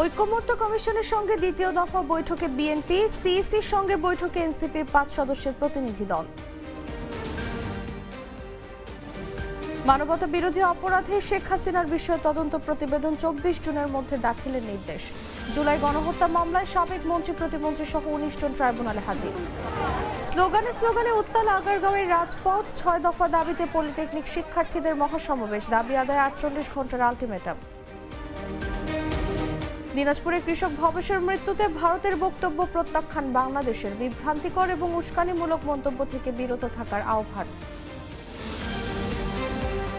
ঐক্যমত্য কমিশনের সঙ্গে দ্বিতীয় দফা বৈঠকে বিএনপি সিইসির সঙ্গে বৈঠকে এনসিপির পাঁচ সদস্যের প্রতিনিধি দল। মানবতা বিরোধী অপরাধে শেখ হাসিনার বিষয়ে তদন্ত প্রতিবেদন চব্বিশ জুনের মধ্যে দাখিলের নির্দেশ। জুলাই গণহত্যা মামলায় সাবেক মন্ত্রী, প্রতিমন্ত্রী সহ উনিশ জন ট্রাইব্যুনালে হাজির। স্লোগানে স্লোগানে উত্তাল আগারগাঁওয়ের রাজপথ, ছয় দফা দাবিতে পলিটেকনিক শিক্ষার্থীদের মহাসমাবেশ। দাবি আদায় আটচল্লিশ ঘণ্টার আলটিমেটাম। দিনাজপুরে কৃষক ভবেশের মৃত্যুতে ভারতের বক্তব্য প্রত্যাখ্যান বাংলাদেশের। বিভ্রান্তিকর এবং উস্কানিমূলক মন্তব্য থেকে বিরত থাকার আহ্বান।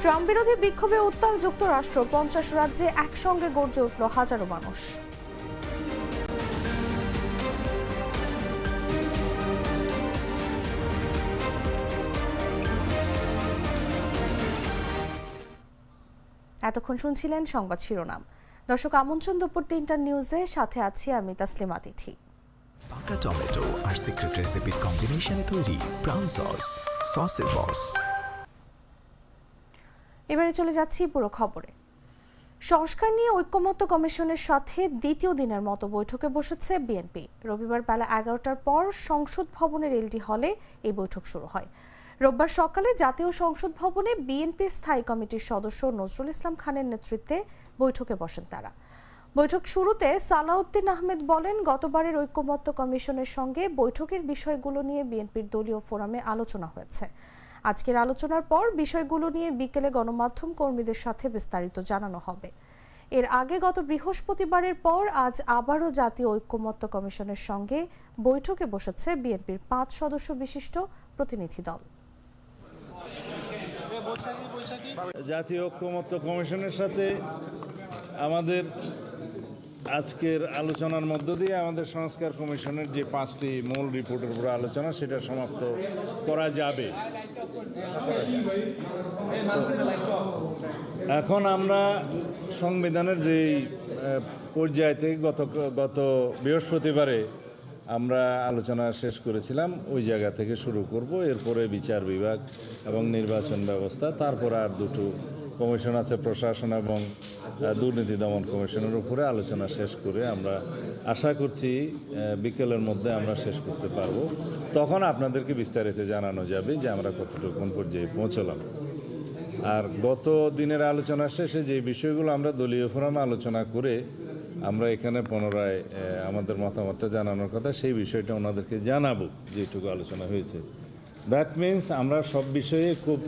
ট্রাম্প বিরোধী বিক্ষোভে উত্তাল যুক্তরাষ্ট্র, পঞ্চাশ রাজ্যে একসঙ্গে গর্জে উঠল হাজারো মানুষ। এতক্ষণ শুনছিলেন সংবাদ শিরোনাম। দর্শক আমন্ত্রণ দুপুর তিনটার নিউজে সাথে আছি আমি তাসলিমা তিথি পাকা টমেটো আর সিক্রেট রেসিপির কম্বিনেশনে তৈরি ব্রাউন সস সসের বস এবারে চলে যাচ্ছি পুরো খবরে। সংস্কার নিয়ে ঐক্যমত্য কমিশনের সাথে দ্বিতীয় দিনের মতো বৈঠকে বসেছে বিএনপি। রবিবার বেলা এগারোটার পর সংসদ ভবনের এলডি হলে এই বৈঠক শুরু হয়। রোববার সকালে জাতীয় সংসদ ভবনে বিএনপির স্থায়ী কমিটির সদস্য নজরুল ইসলাম খানের নেতৃত্বে বৈঠকে বসেন তারা। বৈঠক শুরুতে সালাউদ্দিন আহমেদ বলেন, গতবারের ঐক্যমত্য কমিশনের সঙ্গে বৈঠকের বিষয়গুলো নিয়ে বিএনপির দলীয় ফোরামে আলোচনা হয়েছে। আজকের আলোচনার পর বিষয়গুলো নিয়ে বিকেলে গণমাধ্যম কর্মীদের সাথে বিস্তারিত জানানো হবে। এর আগে গত বৃহস্পতিবারের পর আজ আবারও জাতীয় ঐক্যমত্য কমিশনের সঙ্গে বৈঠকে বসেছে বিএনপির পাঁচ সদস্য বিশিষ্ট প্রতিনিধি দল। জাতীয় ঐক্যমত্য কমিশনের সাথে আমাদের আজকের আলোচনার মধ্য দিয়ে আমাদের সংস্কার কমিশনের যে পাঁচটি মূল রিপোর্টের উপর আলোচনা, সেটা সমাপ্ত করা যাবে। এখন আমরা সংবিধানের যেই পর্যায় থেকে গত গত বৃহস্পতিবারে আমরা আলোচনা শেষ করেছিলাম, ওই জায়গা থেকে শুরু করব। এরপরে বিচার বিভাগ এবং নির্বাচন ব্যবস্থা, তারপর আর দুটো কমিশন আছে, প্রশাসন এবং দুর্নীতি দমন কমিশনের উপরে আলোচনা শেষ করে আমরা আশা করছি বিকেলের মধ্যে আমরা শেষ করতে পারব। তখন আপনাদেরকে বিস্তারিত জানানো যাবে যে আমরা কতটুকু পর্যায়ে পৌঁছলাম। আর গত দিনের আলোচনা শেষে যে বিষয়গুলো আমরা দলীয় ফোরামে আলোচনা করে আমরা এখানে পুনরায় আমাদের মতামতটা জানানোর কথা, সেই বিষয়টা ওনাদেরকে জানাব, যেটুকু আলোচনা হয়েছে। দ্যাট মিন্স আমরা সব বিষয়ে খুব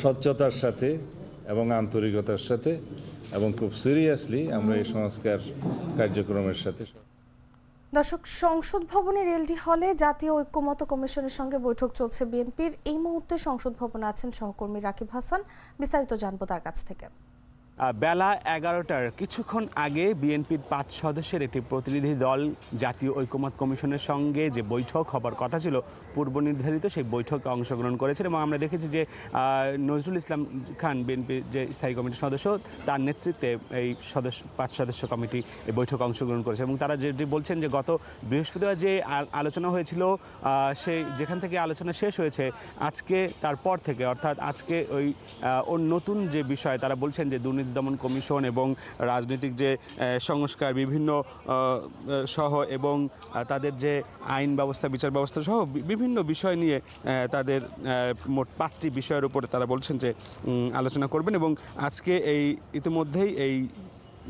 স্বচ্ছতার সাথে এবং আন্তরিকতার সাথে এবং খুব সিরিয়াসলি আমরা এই সংস্কার কার্যক্রমের সাথে দর্শক, সংসদ ভবনের এলডি হলে জাতীয় ঐক্যমত্য কমিশনের সঙ্গে বৈঠক চলছে বিএনপির। এই মুহূর্তে সংসদ ভবনে আছেন সহকর্মী রাকিব হাসান। বিস্তারিত জানব তার কাছ থেকে। বেলা এগারোটার কিছুক্ষণ আগে বিএনপির পাঁচ সদস্যের একটি প্রতিনিধি দল জাতীয় ঐকমত কমিশনের সঙ্গে যে বৈঠক হবার কথা ছিল, পূর্ব নির্ধারিত সেই বৈঠকে অংশগ্রহণ করেছেন এবং আমরা দেখেছি যে নজরুল ইসলাম খান বিএনপির যে স্থায়ী কমিটির সদস্য, তার নেতৃত্বে এই সদস্য, পাঁচ সদস্য কমিটি এই বৈঠকে অংশগ্রহণ করেছে এবং তারা যেটি বলছেন যে, গত বৃহস্পতিবার যে আলোচনা হয়েছিল সেই যেখান থেকে আলোচনা শেষ হয়েছে, আজকে তারপর থেকে, অর্থাৎ আজকে ওই নতুন যে বিষয়, তারা বলছেন যে দুর্নীতি দমন কমিশন এবং রাজনৈতিক যে সংস্কার বিভিন্ন সহ এবং তাদের যে আইন ব্যবস্থা, বিচার ব্যবস্থা সহ বিভিন্ন বিষয় নিয়ে তাদের মোট পাঁচটি বিষয়ের উপরে তারা বলছেন যে আলোচনা করবেন এবং আজকে এই, ইতিমধ্যেই এই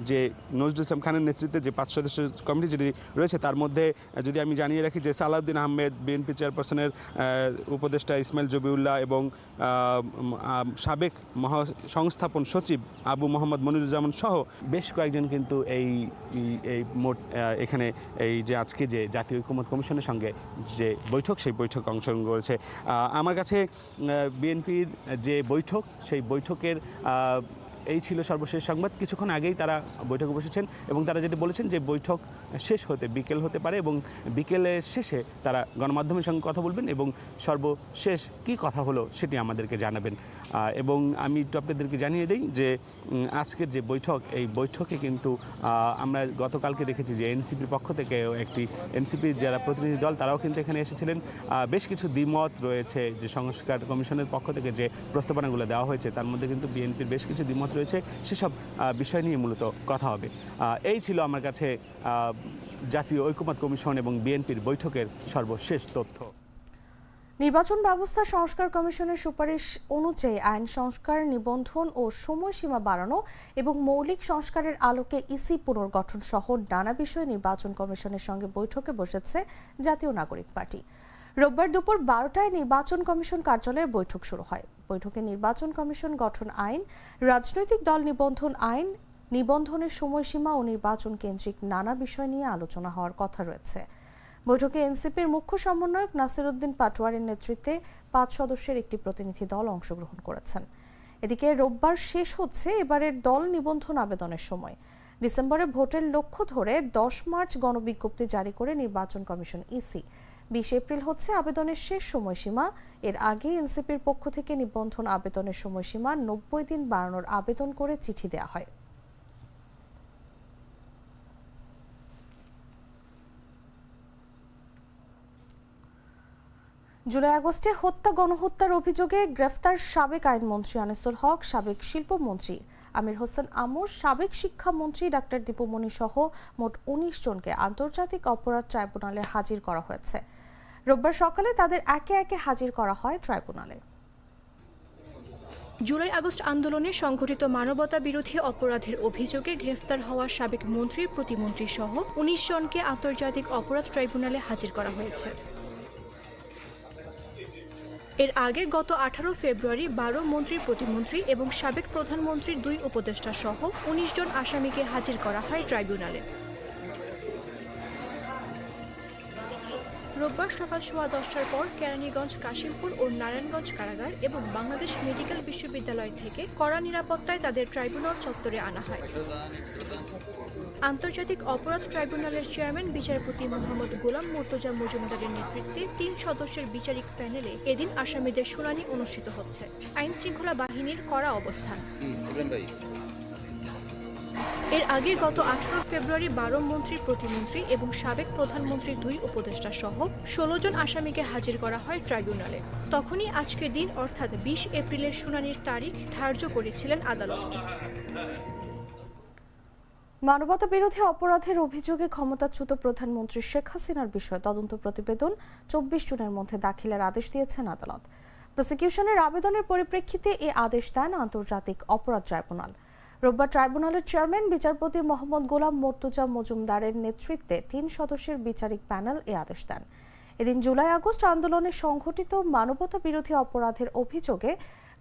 যে নজরুল ইসলাম খানের নেতৃত্বে যে পাঁচ সদস্য কমিটি যেটি রয়েছে, তার মধ্যে যদি আমি জানিয়ে রাখি যে সালাউদ্দিন আহমেদ, বিএনপি চেয়ারপারসনের উপদেষ্টা ইসমাইল জবিউল্লাহ এবং সাবেক মহা সংস্থাপন সচিব আবু মোহাম্মদ মনিরুজ্জামান সহ বেশ কয়েকজন কিন্তু এই, এই- মোট এখানে এই যে আজকে যে জাতীয় ঐক্যমত কমিশনের সঙ্গে যে বৈঠক, সেই বৈঠকে অংশগ্রহণ করেছে। আমার কাছে বিএনপির যে বৈঠক, সেই বৈঠকের এই ছিল সর্বশেষ সংবাদ। কিছুক্ষণ আগেই তারা বৈঠকে বসেছেন এবং তারা যেটি বলেছেন যে বৈঠক শেষ হতে বিকেল হতে পারে এবং বিকেলের শেষে তারা গণমাধ্যমের সঙ্গে কথা বলবেন এবং সর্বশেষ কি কথা হলো সেটি আমাদেরকে জানাবেন। এবং আমি একটু আপনাদেরকে জানিয়ে দিই যে আজকের যে বৈঠক, এই বৈঠকে কিন্তু আমরা গতকালকে দেখেছি যে এনসিপির পক্ষ থেকে একটি এনসিপির যারা প্রতিনিধি দল, তারাও কিন্তু এখানে এসেছিলেন। বেশ কিছু দ্বিমত রয়েছে যে সংস্কার কমিশনের পক্ষ থেকে যে প্রস্তাবনাগুলো দেওয়া হয়েছে, তার মধ্যে কিন্তু বিএনপির বেশ কিছু দ্বিমত রয়েছে, সেসব বিষয় নিয়ে মূলত কথা হবে। এই ছিল আমার কাছে জাতীয় ঐক্যমত কমিশন এবং বিএনপির বৈঠকের সর্বশেষ তথ্য। নির্বাচন ব্যবস্থা সংস্কার কমিশনের সুপারিশ অনুযায়ী আইন সংস্কার, নিবন্ধন ও সময়সীমা বাড়ানো এবং মৌলিক সংস্কারের আলোকে ইসি পুনর্গঠন সহ নানা বিষয়ে নির্বাচন কমিশনের সঙ্গে বৈঠকে বসেছে জাতীয় নাগরিক পার্টি। রোববার দুপুর বারোটায় নির্বাচন কমিশন কার্যালয়ে বৈঠক শুরু হয়। বৈঠকে নির্বাচন কমিশন গঠন আইন, রাজনৈতিক দল নিবন্ধন আইন, নিবন্ধনের সময়সীমা ও নির্বাচন কেন্দ্রিক নানা বিষয় নিয়ে আলোচনা হওয়ার কথা রয়েছে। বৈঠকে এনসিপির মুখ্য সমন্বয়ক নাসিরুদ্দিন পাটোয়ারির নেতৃত্বে পাঁচ সদস্যের একটি প্রতিনিধি দল অংশগ্রহণ করেছেন। এদিকে রোববার শেষ হচ্ছে এবারের দল নিবন্ধন আবেদনের সময়। ডিসেম্বরে ভোটের লক্ষ্য ধরে দশ মার্চ গণবিজ্ঞপ্তি জারি করে নির্বাচন কমিশন ইসি। বিশ এপ্রিল হচ্ছে আবেদনের শেষ সময়সীমা। এর আগে এনসিপির পক্ষ থেকে নিবন্ধন আবেদনের সময়সীমা নব্বই দিন বাড়ানোর আবেদন করে চিঠি দেওয়া হয়। জুলাই আগস্টে হত্যা, গণহত্যার অভিযোগে গ্রেফতার সাবেক আইনমন্ত্রী আনিসুল হক, সাবেক শিল্পমন্ত্রী আমির হোসেন আমর সাবেক শিক্ষামন্ত্রী ডাক্তার দীপুমণি সহ মোট উনিশ জনকে আন্তর্জাতিক অপরাধ ট্রাইব্যুনালে হাজির করা হয়েছে। রোববার সকালে তাদের একে একে হাজির করা হয় ট্রাইব্যুনালে। জুলাই আগস্ট আন্দোলনে সংঘটিত মানবতা বিরোধী অপরাধের অভিযোগে গ্রেফতার হওয়া সাবেক মন্ত্রী, প্রতিমন্ত্রী সহ উনিশ জনকে আন্তর্জাতিক অপরাধ ট্রাইব্যুনালে হাজির করা হয়েছে। এর আগে গত আঠারো ফেব্রুয়ারি বারো মন্ত্রী, প্রতিমন্ত্রী এবং সাবেক প্রধানমন্ত্রীর দুই উপদেষ্টা সহ উনিশ জন আসামিকে হাজির করা হয় ট্রাইব্যুনালে। রোববার সকাল সোয়া দশটার পর কেরানীগঞ্জ, কাশিমপুর ও নারায়ণগঞ্জ কারাগার এবং বাংলাদেশ মেডিকেল বিশ্ববিদ্যালয় থেকে কড়া নিরাপত্তায় তাদের ট্রাইব্যুনাল চত্বরে আনা হয়। আন্তর্জাতিক অপরাধ ট্রাইব্যুনালের চেয়ারম্যান, বিচারপতি মোহাম্মদ গোলাম মোর্তজা মজুমদারের নেতৃত্বে তিন সদস্যের বিচারিক প্যানেলে এদিন আসামিদের শুনানি অনুষ্ঠিত হচ্ছে। আইন শৃঙ্খলা বাহিনীর কড়া অবস্থান। এর আগে গত আঠারো ফেব্রুয়ারি বারো মন্ত্রী প্রতিমন্ত্রী এবং সাবেক প্রধানমন্ত্রীর দুই উপদেষ্টা সহ ষোলো জন আসামিকে হাজির করা হয় ট্রাইব্যুনালে। তখনই আজকের দিন, অর্থাৎ বিশ এপ্রিলের শুনানির তারিখ ধার্য করেছিলেন আদালত। মানবতা বিরোধী অপরাধের অভিযোগে ক্ষমতাচ্যুত প্রধানমন্ত্রী শেখ হাসিনার বিষয়ে তদন্ত প্রতিবেদন চব্বিশ জুনের মধ্যে দাখিলের আদেশ দিয়েছেন আদালত। প্রসিকিউশনের আবেদনের পরিপ্রেক্ষিতে এ আদেশ দেন আন্তর্জাতিক অপরাধ ট্রাইব্যুনাল। রোববার ট্রাইব্যুনালের চেয়ারম্যান, বিচারপতি মোহাম্মদ গোলাম মর্তুজা মজুমদারের নেতৃত্বে তিন সদস্যের বিচারিক প্যানেল এ আদেশ দেন। এদিন জুলাই আগস্ট আন্দোলনে সংঘটিত মানবতা বিরোধী অপরাধের অভিযোগে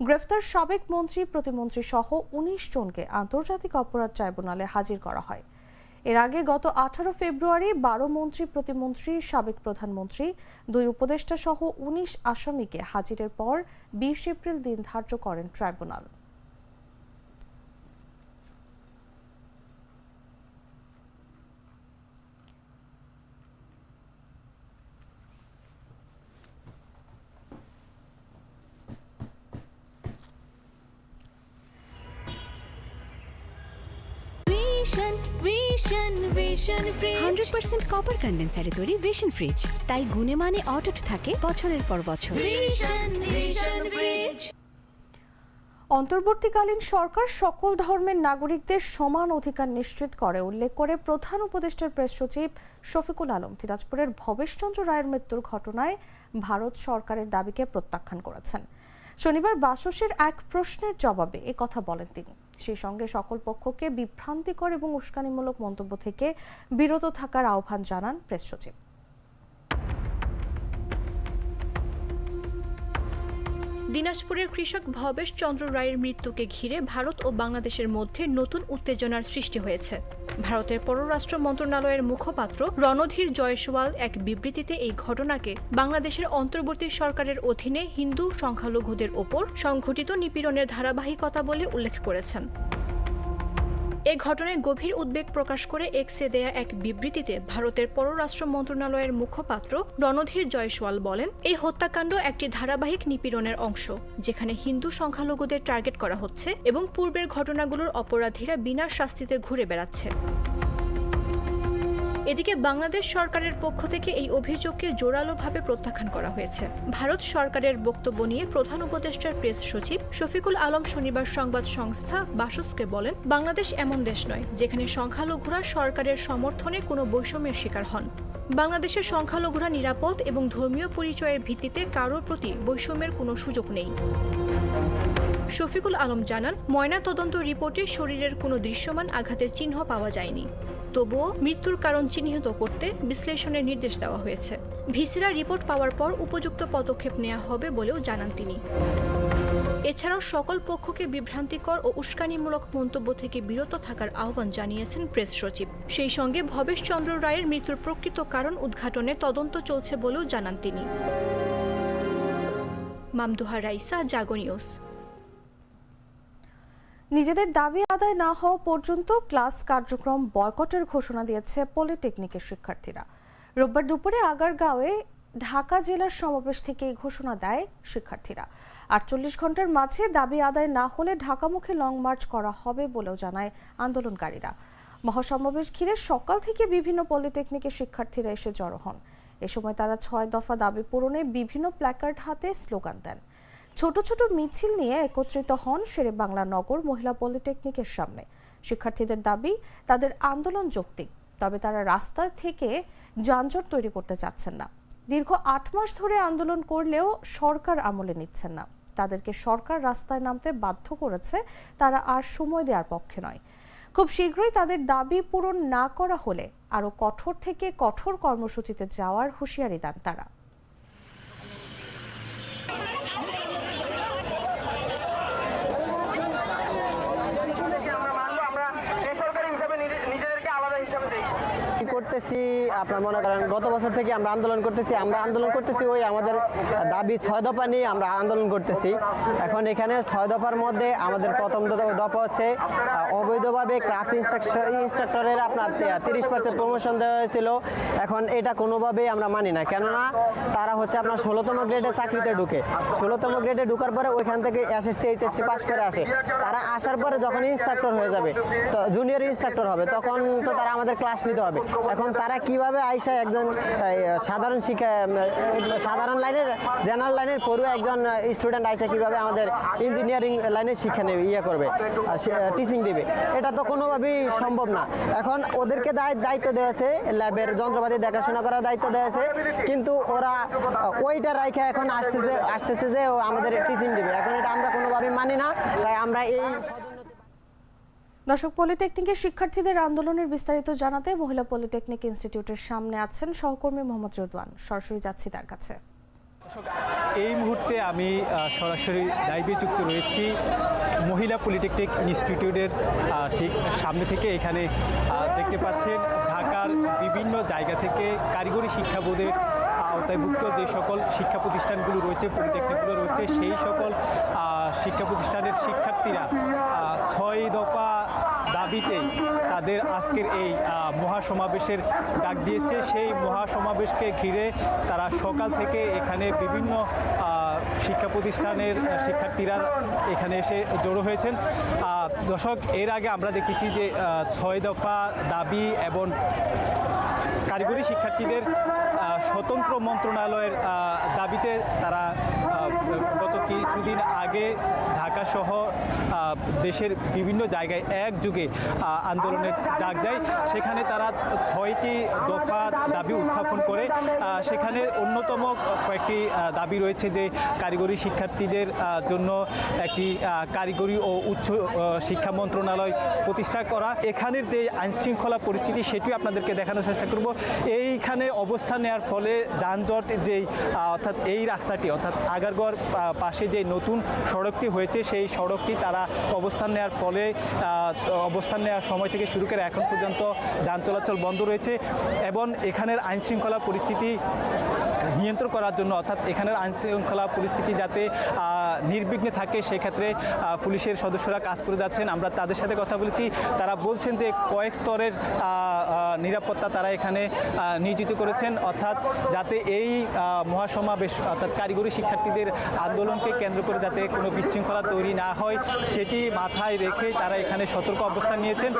গ্রেফতার সাবেক মন্ত্রী, প্রতিমন্ত্রী সহ উনিশ জনকে আন্তর্জাতিক অপরাধ ট্রাইব্যুনালে হাজির করা হয়। এর আগে গত আঠারো ফেব্রুয়ারি বারো মন্ত্রী, প্রতিমন্ত্রী, সাবেক প্রধানমন্ত্রী, দুই উপদেষ্টা সহ উনিশ আসামিকে হাজিরের পর বিশ এপ্রিল দিন ধার্য করেন tribunal vision vision vision fridge hundred percent copper কন্ডেন্সারে তৈরি ভিশন ফ্রিজ তাই গুণে মানে অটুট থাকে বছরের পর বছর। ভিশন ভিশন ফ্রিজ অন্তর্বর্তীকালীন সরকার সকল ধর্মের নাগরিকদের সমান অধিকার নিশ্চিত করে উল্লেখ করে প্রধান উপদেষ্টার প্রেস সচিব শফিকুল আলম দিনাজপুরের ভবেশচন্দ্র রায়ের মৃত্যুর ঘটনায় ভারত সরকারের দাবিকে প্রত্যাখ্যান করেছেন। শনিবার বাসসের এক প্রশ্নের জবাবে কথা বলেন তিনি। সেই সঙ্গে সকল পক্ষকে বিভ্রান্তিকর এবং উস্কানিমূলক মন্তব্য থেকে বিরত থাকার আহ্বান জানান প্রেস সচিব। দিনাজপুরের কৃষক ভবেশ চন্দ্র রায়ের মৃত্যুকে ঘিরে ভারত ও বাংলাদেশের মধ্যে নতুন উত্তেজনার সৃষ্টি হয়েছে। ভারতের পররাষ্ট্র মন্ত্রণালয়ের মুখপাত্র রণধীর জয়সওয়াল এক বিবৃতিতে এই ঘটনাকে বাংলাদেশের অন্তর্বর্তী সরকারের অধীনে হিন্দু সংখ্যালঘুদের ওপর সংঘটিত নিপীড়নের ধারাবাহিকতা বলে উল্লেখ করেছেন। এ ঘটনায় গভীর উদ্বেগ প্রকাশ করে এক্সে দেয়া এক বিবৃতিতে ভারতের পররাষ্ট্র মন্ত্রণালয়ের মুখপাত্র রণধীর জয়সওয়াল বলেন, এই হত্যাকাণ্ড একটি ধারাবাহিক নিপীড়নের অংশ, যেখানে হিন্দু সংখ্যালঘুদের টার্গেট করা হচ্ছে এবং পূর্বের ঘটনাগুলোর অপরাধীরা বিনা শাস্তিতে ঘুরে বেড়াচ্ছে। এদিকে বাংলাদেশ সরকারের পক্ষ থেকে এই অভিযোগকে জোরালোভাবে প্রত্যাখ্যান করা হয়েছে। ভারত সরকারের বক্তব্য নিয়ে প্রধান উপদেষ্টার প্রেস সচিব শফিকুল আলম শনিবার সংবাদ সংস্থা বাসসকে বলেন, বাংলাদেশ এমন দেশ নয় যেখানে সংখ্যালঘুরা সরকারের সমর্থনে কোনো বৈষম্যের শিকার হন। বাংলাদেশের সংখ্যালঘুরা নিরাপদ এবং ধর্মীয় পরিচয়ের ভিত্তিতে কারোর প্রতি বৈষম্যের কোনো সুযোগ নেই। শফিকুল আলম জানান ময়না তদন্ত রিপোর্টে শরীরের কোনো দৃশ্যমান আঘাতের চিহ্ন পাওয়া যায়নি। তবুও মৃত্যুর কারণ চিহ্নিত করতে বিশ্লেষণের নির্দেশ দেওয়া হয়েছে। ভিসিরা রিপোর্ট পাওয়ার পর উপযুক্ত পদক্ষেপ নেওয়া হবে বলেও জানান তিনি। এছাড়াও সকল পক্ষকে বিভ্রান্তিকর ও উস্কানিমূলক মন্তব্য থেকে বিরত থাকার আহ্বান জানিয়েছেন প্রেস সচিব। সেই সঙ্গে ভবেশ চন্দ্র রায়ের মৃত্যুর প্রকৃত কারণ উদ্ঘাটনে তদন্ত চলছে বলেও জানান তিনি। মামদুহা রাইসা, জাগো নিউজ। নিজেদের দাবি আদায় না হওয়া পর্যন্ত ক্লাস কার্যক্রম বয়কটের ঘোষণা দিয়েছে পলিটেকনিকের শিক্ষার্থীরা। রোববার দুপুরে আগারগাঁওয়ে ঢাকা জেলার সমাবেশ থেকে এই ঘোষণা দেয় শিক্ষার্থীরা। আটচল্লিশ ঘণ্টার মাঝে দাবি আদায় না হলে ঢাকামুখী লং মার্চ করা হবে বলেও জানায় আন্দোলনকারীরা। মহাসমাবেশ ঘিরে সকাল থেকে বিভিন্ন পলিটেকনিকের শিক্ষার্থীরা এসে জড়ো হন। এ সময় তারা ছয় দফা দাবি পূরণে বিভিন্ন প্ল্যাকার্ড হাতে স্লোগান দেন। ছোট ছোট মিছিল নিয়ে একত্রিত হন শেরে বাংলা নগর মহিলা পলিটেকনিকের সামনে। শিক্ষার্থীদের দাবি, তাদের আন্দোলন যৌক্তিক, তবে তারা রাস্তা থেকে যানজট তৈরি করতে চাচ্ছেন না। দীর্ঘ আট মাস ধরে আন্দোলন করলেও সরকার আমলে নিচ্ছেন না। তাদেরকে সরকার রাস্তায় নামতে বাধ্য করেছে, তারা আর সময় দেওয়ার পক্ষে নয়। খুব শীঘ্রই তাদের দাবি পূরণ না করা হলে আরও কঠোর থেকে কঠোর কর্মসূচিতে যাওয়ার হুঁশিয়ারি দেন তারা আমরা মানবো আমরা বেসরকারি হিসাবে নিজে- নিজেদেরকে আলাদা হিসাবে দেখি কি করতেছি, আপনার মনে করেন গত বছর থেকে আমরা আন্দোলন করতেছি, আমরা আন্দোলন করতেছি ওই আমাদের দাবি ছয় দফা নিয়ে আমরা আন্দোলন করতেছি। এখন এখানে ছয় দফার মধ্যে আমাদের প্রথম দফা হচ্ছে অবৈধভাবে ক্রাফট ইনস্ট্রাক্টরের আপনার তিরিশ পার্সেন্ট প্রমোশন দেওয়া হয়েছিল। এখন এটা কোনোভাবেই আমরা মানি না। কেননা তারা হচ্ছে আপনার ষোলোতম গ্রেডে চাকরিতে ঢুকে। ষোলোতম গ্রেডে ঢুকার পরে ওইখান থেকে এসএসসি এইচএসসি পাস করে আসে। তারা আসার পরে যখন ইনস্ট্রাক্টর হয়ে যাবে, তো জুনিয়র ইনস্ট্রাক্টর হবে, তখন তো তারা আমাদের ক্লাস নিতে হবে। এখন তারা কীভাবে আইসা একজন সাধারণ শিক্ষা সাধারণ লাইনের, জেনারেল লাইনের পড়ুয়া একজন স্টুডেন্ট আইসা কীভাবে আমাদের ইঞ্জিনিয়ারিং লাইনের শিক্ষা নেবে ইয়ে করবে টিচিং দেবে। এটা তো কোনোভাবেই সম্ভব না। এখন ওদেরকে দায়- দায়িত্ব দেওয়া আছে, ল্যাবের যন্ত্রপাতি দেখাশোনা করার দায়িত্ব দেওয়া আছে, কিন্তু ওরা, ওইটা রাইখা এখন আসতেছে আসতেছে যে ও আমাদের টিচিং দেবে। এখন এটা আমরা কোনোভাবেই মানি না, তাই আমরা এই দর্শক পলিটেকনিকের শিক্ষার্থীদের আন্দোলনের বিস্তারিত জানাতে মহিলা পলিটেকনিক ইনস্টিটিউটের সামনে আছেন সহকর্মী মোহাম্মদ রুদওয়ান। সরাসরি যাচ্ছি তার কাছে। এই মুহূর্তে আমি সরাসরি লাইভে যুক্ত রয়েছি মহিলা পলিটেকনিক ইনস্টিটিউটের ঠিক সামনে থেকে এখানে দেখতে পাচ্ছেন ঢাকার বিভিন্ন জায়গা থেকে কারিগরি শিক্ষা বোর্ডের আওতায়ভুক্ত যে সকল শিক্ষা প্রতিষ্ঠানগুলো রয়েছে, পলিটেকনিকগুলো রয়েছে, সেই সকল শিক্ষা প্রতিষ্ঠানের শিক্ষার্থীরা ছয় দফা দাবিতে তাদের আজকের এই মহাসমাবেশের ডাক দিয়েছে। সেই মহাসমাবেশকে ঘিরে তারা সকাল থেকে এখানে বিভিন্ন শিক্ষা প্রতিষ্ঠানের শিক্ষার্থীরা এখানে এসে জড়ো হয়েছেন। দর্শক, এর আগে আমরা দেখেছি যে ছয় দফা দাবি এবং কারিগরি শিক্ষার্থীদের স্বতন্ত্র মন্ত্রণালয়ের দাবিতে তারা গত কিছুদিন আগে ঢাকা সহ দেশের বিভিন্ন জায়গায় এক যুগে আন্দোলনের ডাক দেয়। সেখানে তারা ছয়টি দফা দাবি উত্থাপন করে। সেখানে অন্যতম কয়েকটি দাবি রয়েছে যে কারিগরি শিক্ষার্থীদের জন্য একটি কারিগরি ও উচ্চ শিক্ষা মন্ত্রণালয় প্রতিষ্ঠা করা। এখানের যে আইনশৃঙ্খলা পরিস্থিতি, সেটিও আপনাদেরকে দেখানোর চেষ্টা করব। এইখানে অবস্থান নেওয়ার ফলে যানজট যেই অর্থাৎ এই রাস্তাটি, অর্থাৎ আগারগড় পাশে যে নতুন সড়কটি হয়েছে, সেই সড়কটি তারা অবস্থান নেওয়ার ফলে অবস্থান নেওয়ার সময় থেকে শুরু করে এখন পর্যন্ত যান চলাচল বন্ধ রয়েছে এবং এখানের আইনশৃঙ্খলা পরিস্থিতি নিয়ন্ত্রণ করার জন্য, অর্থাৎ এখানের আইনশৃঙ্খলা পরিস্থিতি যাতে নির্বিঘ্নে থাকে, সেক্ষেত্রে পুলিশের সদস্যরা কাজ করে যাচ্ছেন। আমরা তাদের সাথে কথা বলেছি। তারা বলছেন যে কয়েক স্তরের নিরাপত্তা তারা এখানে নিয়োজিত করেছেন। অর্থাৎ যাতে এই মহাসমাবেশ, অর্থাৎ কারিগরি শিক্ষার্থীদের আন্দোলনকে কেন্দ্র করে যাতে কোনো বিশৃঙ্খলা তৈরি না হয়, সেটি মাথায় রেখে তারা এখানে সতর্ক অবস্থান নিয়েছেন।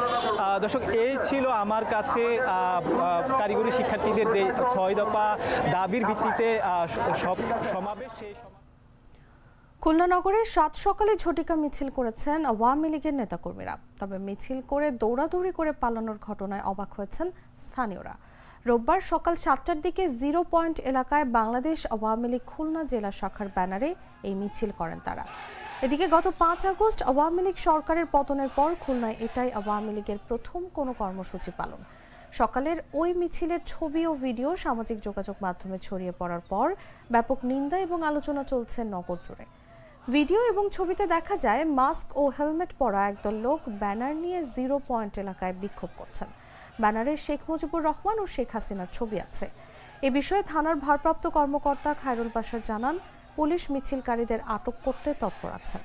দর্শক, এই ছিল আমার কাছে কারিগরি শিক্ষার্থীদের যে ছয় দফা দাবির আহ, সব সমাবেশ সেই খুলনা নগরে সাত সকালে ঝটিকা মিছিল করেছেন আওয়ামী লীগের নেতাকর্মীরা। তবে মিছিল করে দৌড়াদৌড়ি করে পালানোর ঘটনায় অবাক হয়েছেন স্থানীয়রা। রোববার সকাল সাতটার দিকে জিরো পয়েন্ট এলাকায় বাংলাদেশ আওয়ামী লীগ খুলনা জেলা শাখার ব্যানারে এই মিছিল করেন তারা। এদিকে গত পাঁচ আগস্ট আওয়ামী লীগ সরকারের পতনের পর খুলনায় এটাই আওয়ামী লীগের প্রথম কোনো কর্মসূচি পালন। সকালের ওই মিছিলের ছবি ও ভিডিও সামাজিক যোগাযোগ মাধ্যমে ছড়িয়ে পড়ার পর ব্যাপক নিন্দা এবং আলোচনা চলছে নগর জুড়ে। ভিডিও এবং ছবিতে দেখা যায়, মাস্ক ও হেলমেট পরা একদল লোক ব্যানার নিয়ে জিরো পয়েন্ট এলাকায় বিক্ষোভ করছেন। ব্যানারে শেখ মুজিবুর রহমান ও শেখ হাসিনার ছবি আছে। এ বিষয়ে থানার ভারপ্রাপ্ত কর্মকর্তা খায়রুল বাশার জানান, পুলিশ মিছিলকারীদের আটক করতে তৎপর আছেন।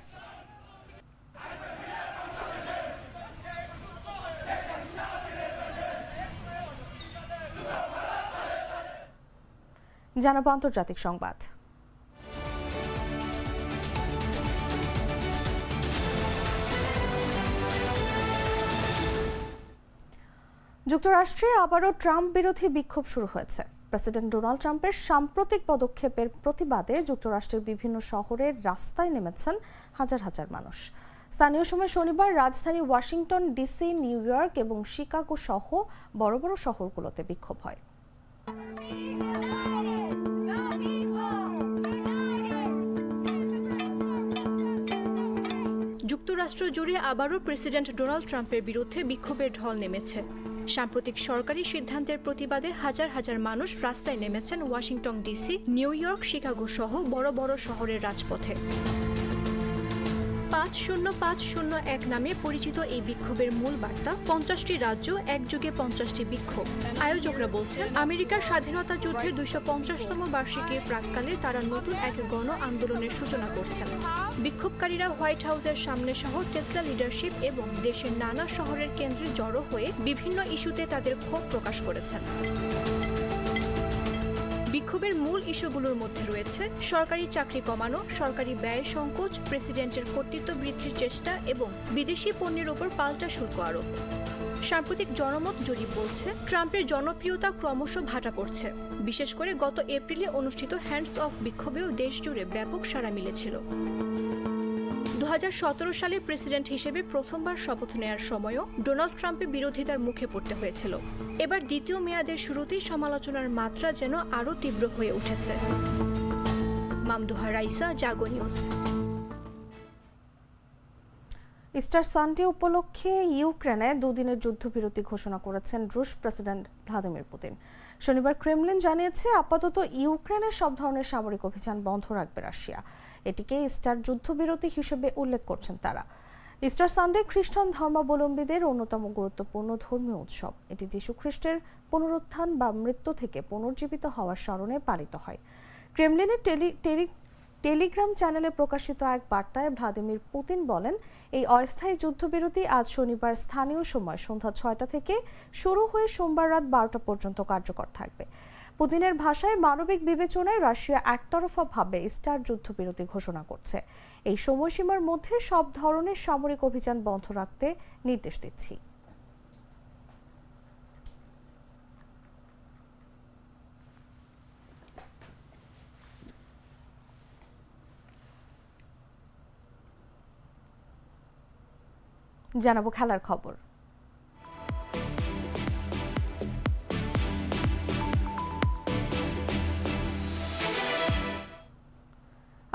জানাব আন্তর্জাতিক সংবাদ। যুক্তরাষ্ট্রে আবারও ট্রাম্প বিরোধী বিক্ষোভ শুরু হয়েছে। প্রেসিডেন্ট ডোনাল্ড ট্রাম্পের সাম্প্রতিক পদক্ষেপের প্রতিবাদে যুক্তরাষ্ট্রের বিভিন্ন শহরের রাস্তায় নেমেছেন হাজার হাজার মানুষ। স্থানীয় সময় শনিবার রাজধানী ওয়াশিংটন ডিসি, নিউ ইয়র্ক এবং শিকাগো সহ বড় বড় শহরগুলোতে বিক্ষোভ হয়। যুক্তরাষ্ট্র জুড়ে আবারও প্রেসিডেন্ট ডোনাল্ড ট্রাম্পের বিরুদ্ধে বিক্ষোভের ঢল নেমেছে। সাম্প্রতিক সরকারি সিদ্ধান্তের প্রতিবাদে হাজার হাজার মানুষ রাস্তায় নেমেছেন Washington DC, New York Chicago সহ বড় বড় শহরের রাজপথে। পাঁচ শূন্য পাঁচ শূন্য এক নামে পরিচিত এই বিক্ষোভের মূল বার্তা, পঞ্চাশটি রাজ্য, একযুগে পঞ্চাশটি বিক্ষোভ। আয়োজকরা বলছেন, আমেরিকার স্বাধীনতা যুদ্ধের দুইশো পঞ্চাশতম বার্ষিকীর প্রাককালে তারা নতুন এক গণ আন্দোলনের সূচনা করছেন। বিক্ষোভকারীরা হোয়াইট হাউসের সামনে সহ টেসলা লিডারশিপ এবং দেশের নানা শহরের কেন্দ্রে জড়ো হয়ে বিভিন্ন ইস্যুতে তাদের ক্ষোভ প্রকাশ করেছেন। বিক্ষোভের মূল ইস্যুগুলোর মধ্যে রয়েছে সরকারি চাকরি কমানো, সরকারি ব্যয় সংকোচ, প্রেসিডেন্টের কর্তৃত্ব বৃদ্ধির চেষ্টা এবং বিদেশি পণ্যের ওপর পাল্টা শুল্ক আরোপ। সাম্প্রতিক জনমত জরিপ বলছে, ট্রাম্পের জনপ্রিয়তা ক্রমশ ভাটা পড়ছে। বিশেষ করে গত এপ্রিলে অনুষ্ঠিত হ্যান্ডস অফ বিক্ষোভেও দেশজুড়ে ব্যাপক সাড়া মিলেছিল। দু সালে প্রেসিডেন্ট হিসেবে প্রথমবার শপথ নেয়ার সময়ও ডোনাল্ড ট্রাম্পের বিরোধিতার মুখে পড়তে হয়েছিল। এবার দ্বিতীয় মেয়াদের শুরুতেই সমালোচনার মাত্রা যেন আরও তীব্র হয়ে উঠেছে। Mamduha Raisa, Jago news. Easter Sunday উপলক্ষে ইউক্রেনে দুদিনের যুদ্ধবিরতি ঘোষণা করেছেন রুশ প্রেসিডেন্ট ভ্লাদিমির পুতিন। শনিবার ক্রেমলিন জানিয়েছে, আপাতত ইউক্রেনের সব ধরনের সামরিক অভিযান বন্ধ রাখবে রাশিয়া। এটিকে ইস্টার যুদ্ধবিরতি হিসেবে উল্লেখ করছেন তারা। ইস্টার সানডে খ্রিস্টান ধর্মাবলম্বীদের অন্যতম গুরুত্বপূর্ণ ধর্মীয় উৎসব। এটি যীশু খ্রিস্টের পুনরুত্থান বা মৃত্যু থেকে পুনর্জীবিত হওয়ার স্মরণে পালিত হয়। ক্রেমলিনের টেলি টেলি, টেলিগ্রাম চ্যানেলে প্রকাশিত এক বার্তায় ভ্লাদিমির পুতিন বলেন, এই অস্থায়ী যুদ্ধবিরতি আজ শনিবার স্থানীয় সময় সন্ধ্যা ছয়টা থেকে শুরু হয়ে সোমবার রাত বারোটা পর্যন্ত কার্যকর থাকবে। পুতিনের ভাষায় মানবিক বিবেচনায় রাশিয়া একতরফাভাবে স্টার যুদ্ধবিরতি ঘোষণা করছে। এই সময়সীমার মধ্যে সব ধরনের সামরিক অভিযান বন্ধ রাখতে নির্দেশ দিচ্ছি। জানাব খেলার খবর।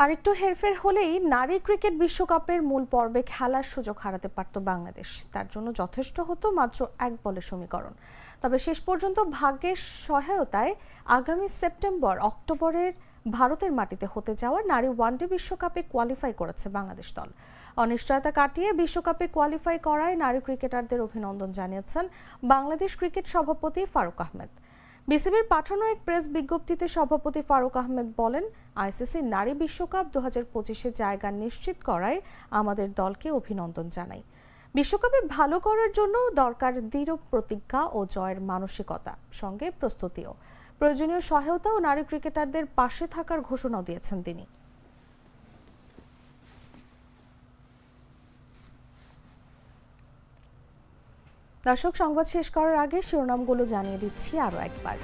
আরেকটু হেরফের হলেই নারী ক্রিকেট বিশ্বকাপের মূল পর্বে খেলার সুযোগ হারাতে পারত বাংলাদেশ। তার জন্য যথেষ্ট হতো মাত্র এক বলের সমীকরণ। তবে শেষ পর্যন্ত ভাগ্যের সহায়তায় আগামী সেপ্টেম্বর, অক্টোবরের ভারতের মাটিতে হতে যাওয়া নারী ওয়ানডে বিশ্বকাপে কোয়ালিফাই করেছে বাংলাদেশ দল। অনিশ্চয়তা কাটিয়ে বিশ্বকাপে কোয়ালিফাই করায় নারী ক্রিকেটারদের অভিনন্দন জানিয়েছেন বাংলাদেশ ক্রিকেট সভাপতি ফারুক আহমেদ। বিসিবির পাঠানো এক প্রেস বিজ্ঞপ্তিতে সভাপতি ফারুক আহমেদ বলেন, আইসিসি নারী বিশ্বকাপ দু হাজার পঁচিশে জায়গা নিশ্চিত করায় আমাদের দলকে অভিনন্দন জানাই। বিশ্বকাপে ভালো করার জন্য দরকার দৃঢ় প্রতিজ্ঞা ও জয়ের মানসিকতা, সঙ্গে প্রস্তুতিও। প্রয়োজনীয় সহায়তা ও নারী ক্রিকেটারদের পাশে থাকার ঘোষণাও দিয়েছেন তিনি। দর্শক, সংবাদ শেষ করার আগে শিরোনামগুলো জানিয়ে দিচ্ছি আরও একবার।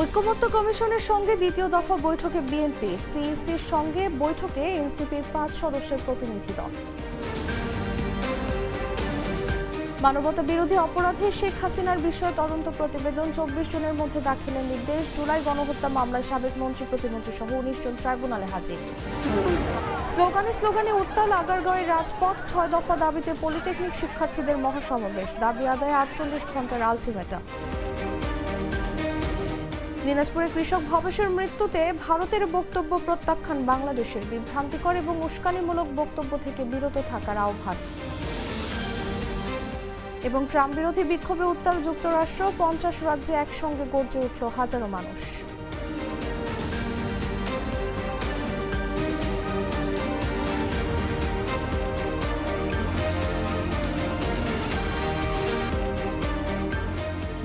ঐক্যমত্য কমিশনের সঙ্গে দ্বিতীয় দফা বৈঠকে বিএনপি, সিইসির সঙ্গে বৈঠকে এনসিপির পাঁচ সদস্যের প্রতিনিধি দল। মানবতা বিরোধী অপরাধে শেখ হাসিনার বিষয়ে তদন্ত প্রতিবেদন চব্বিশ জনের মধ্যে দাখিলের নির্দেশ। জুলাই গণহত্যা মামলায় সাবেক মন্ত্রী প্রতিমন্ত্রী সহ উনিশ জন ট্রাইব্যুনালে হাজির। স্লোগানে স্লোগানে উত্তাল আগারগাঁওয়ের রাজপথ, ছয় দফা দাবিতে পলিটেকনিক শিক্ষার্থীদের মহাসমাবেশ। দাবি আদায়ে আটচল্লিশ ঘণ্টার আলটিমেটাম। দিনাজপুরে কৃষক ভবেশের মৃত্যুতে ভারতের বক্তব্য প্রত্যাখ্যান বাংলাদেশের বিভ্রান্তিকর এবং উস্কানিমূলক বক্তব্য থেকে বিরত থাকার আহ্বান। এবং ট্রাম্প বিরোধী বিক্ষোভে উত্তাল যুক্তরাষ্ট্র, পঞ্চাশ রাজ্যে একসঙ্গে গর্জে উঠল হাজারো মানুষ।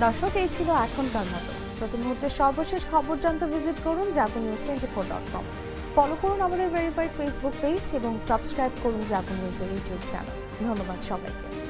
দর্শক, এই ছিল এখনকার মতো। প্রতি মুহূর্তের সর্বশেষ খবর জানতে ভিজিট করুন Jago news twenty four dot com follow করুন আমাদের ভেরিফাইড ফেসবুক পেজ এবং সাবস্ক্রাইব করুন জাগো নিউজের ইউটিউব চ্যানেল ধন্যবাদ সবাইকে।